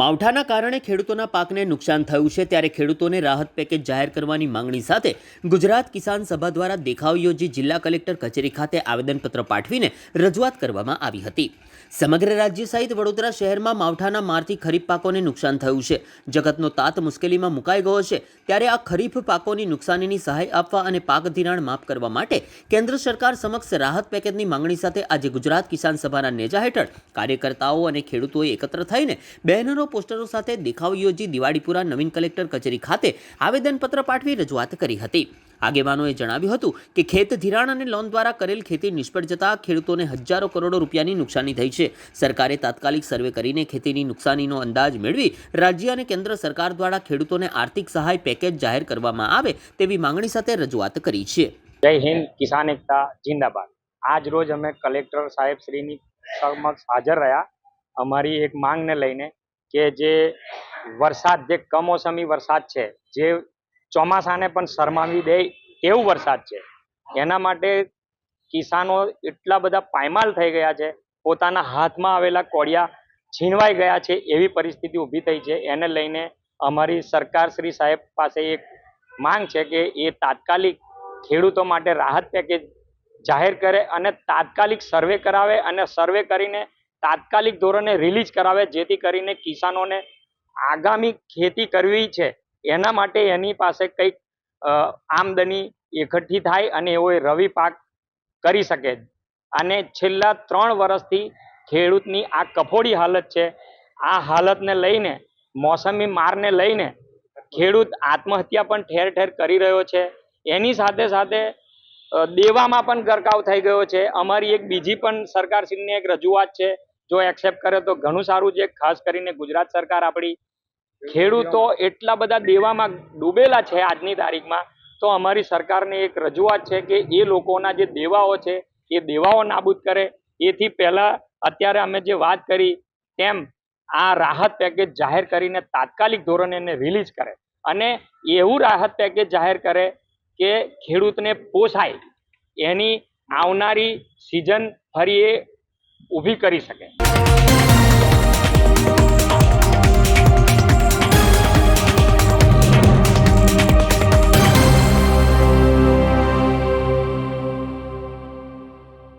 માવઠાના કારણે ખેડૂતોના પાકને નુકસાન થયું છે, ત્યારે ખેડૂતોને રાહત પેકેજ જાહેર કરવાની માંગણી સાથે ગુજરાત કિસાન સભા દ્વારા દેખાવ યોજી જિલ્લા કલેક્ટર કચેરી ખાતે આવેદનપત્ર પાઠવીને રજૂઆત કરવામાં આવી હતી. સમગ્ર રાજ્ય સહિત વડોદરા શહેરમાં માવઠાના મારથી ખરીફ પાકોને નુકસાન થયું છે. જગતનો તાત મુશ્કેલીમાં મુકાઈ ગયો છે, ત્યારે આ ખરીફ પાકોની નુકસાનીની સહાય આપવા અને પાક ધિરાણ માફ કરવા માટે કેન્દ્ર સરકાર સમક્ષ રાહત પેકેજની માંગણી સાથે આજે ગુજરાત કિસાન સભાના નેજા હેઠળ કાર્યકર્તાઓ અને ખેડૂતોએ એકત્ર થઈને બેનરો પોસ્ટરો સાથે દેખાવ યોજી દિવાળીપુરા નવીન કલેક્ટર કચેરી ખાતે આવેદનપત્ર પાઠવી રજૂઆત કરી હતી. આગેવાનોએ જણાવ્યું હતું કે ખેત ધિરાણ અને લોન દ્વારા કરેલ ખેતી નિષ્ફળ જતા ખેડૂતોને હજારો કરોડો રૂપિયાની નુકસાની થઈ છે. સરકારે તાત્કાલિક સર્વે કરીને ખેતીની નુકસાનીનો અંદાજ મેળવી રાજ્ય અને કેન્દ્ર સરકાર દ્વારા ખેડૂતોને આર્થિક સહાય પેકેજ જાહેર કરવામાં આવે તેવી માંગણી સાથે રજૂઆત કરી છે. જય હિન્દ, કિસાન એકતા, જિંદાબાદ. આજ રોજ અમે કલેક્ટર સાહેબ શ્રીની સમક્ષ હાજર રહ્યા. અમારી એક માંગને લઈને કે જે વરસાદ, જે કમોસમી વરસાદ છે, જે ચોમાસાને પણ શરમાવી દે એવું વરસાદ છે. એના માટે કિસાનો એટલા બધા પાયમાલ થઈ ગયા છે, પોતાના હાથમાં આવેલા કોડિયા છીનવાઈ ગયા છે, એવી પરિસ્થિતિ ઊભી થઈ છે. એને લઈને અમારી સરકાર શ્રી સાહેબ પાસે એક માંગ છે કે એ તાત્કાલિક ખેડૂતો માટે રાહત પેકેજ જાહેર કરે અને તાત્કાલિક સર્વે કરાવે અને સર્વે કરીને તાત્કાલિક ધોરણે રિલીઝ કરાવે, જેથી કરીને કિસાનોને આગામી ખેતી કરવી છે. એના માટે એની પાસે કંઈક આમદની એકઠી થાય અને એવો રવિ પાક કરી શકે. અને છેલ્લા ત્રણ વર્ષથી ખેડૂતની આ કફોડી હાલત છે. આ હાલતને લઈને, મોસમી મારને લઈને ખેડૂત આત્મહત્યા પણ ઠેર ઠેર કરી રહ્યો છે. એની સાથે સાથે દેવામાં પણ ગરકાવ થઈ ગયો છે. અમારી એક બીજી પણ સરકારશ્રીની એક રજૂઆત છે. જો એક્સેપ્ટ કરે તો ઘણું સારું છે. ખાસ કરીને ગુજરાત સરકાર આપણી. ખેડૂતો એટલા બધા દેવામાં ડૂબેલા છે આજની તારીખમાં. તો અમારી સરકારને એક રજૂઆત છે કે એ લોકોના જે દેવાઓ છે, એ દેવાઓ નાબૂદ કરે. એથી પહેલા અત્યારે અમે જે વાત કરી તેમ આ રાહત પેકેજ જાહેર કરીને તાત્કાલિક ધોરણે એને રિલીઝ કરે. અને એવું રાહત પેકેજ જાહેર કરે કે ખેડૂતને પોસાય. એની આવનારી સિઝન ફરી એ ઊભી કરી શકે.